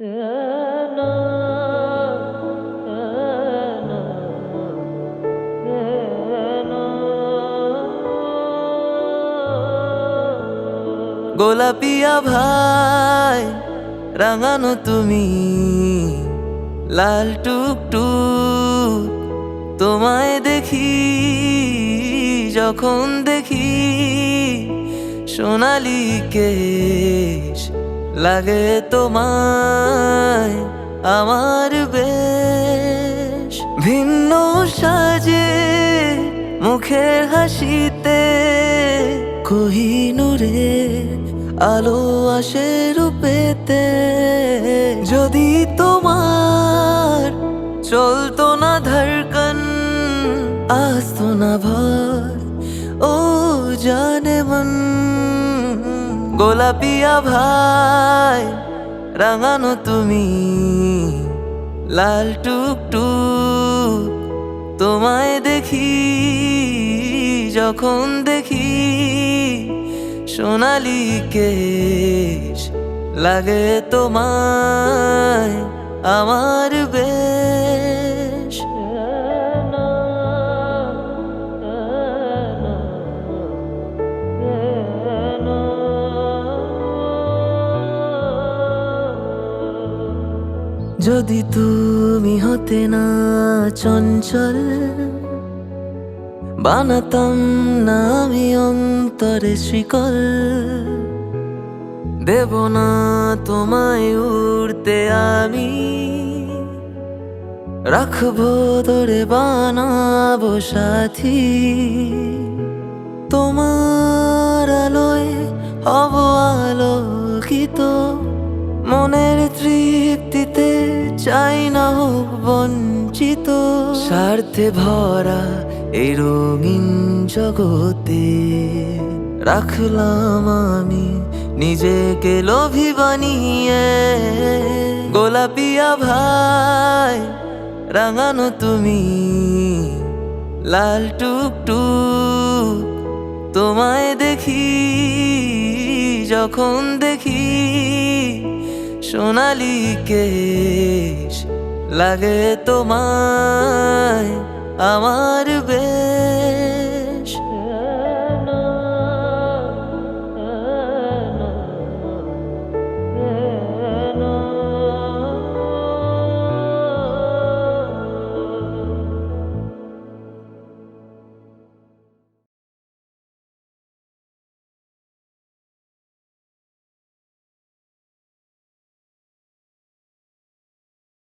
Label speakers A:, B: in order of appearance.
A: গোলাপিয়া ভাই রাঙানো তুমি লাল টুকটুক তোমায় দেখি যখন দেখি সোনালি কেশ লাগে তোমায় আমার বেশ। ভিন্ন সাজে মুখের হাসিতে কহিনুরে আলো আসে রূপেতে। যদি তোমার চলতো না ধরকন আসতো না ভয়, ও জানে মন। গোলাপিয়া ভাই রাঙানো তুমি, লাল টুকটুক তোমায় দেখি, যখন দেখি সোনালি কেশ লাগে তোমায় আমার বেশ। যদি তুমি হতে না চঞ্চল, বানাতাম না আমি অন্তরে শিকল। দেব না তোমায় উড়তে আমি, রাখব তোরে বানাবো সাথী। তোমার আলোয় হব আলোকিত। মনের তৃপ্তিতে চাই না বঞ্চিত। স্বার্থে ভরা এই রঙিন জগতে রাখলাম আমি নিজেকে লোভী বানিয়ে। গোলাপিয়া ভাই রাঙানো তুমি, লাল টুকটুক তোমায় দেখি, যখন দেখি সোনালি কেশ লাগে তোমায় আমার বেশ।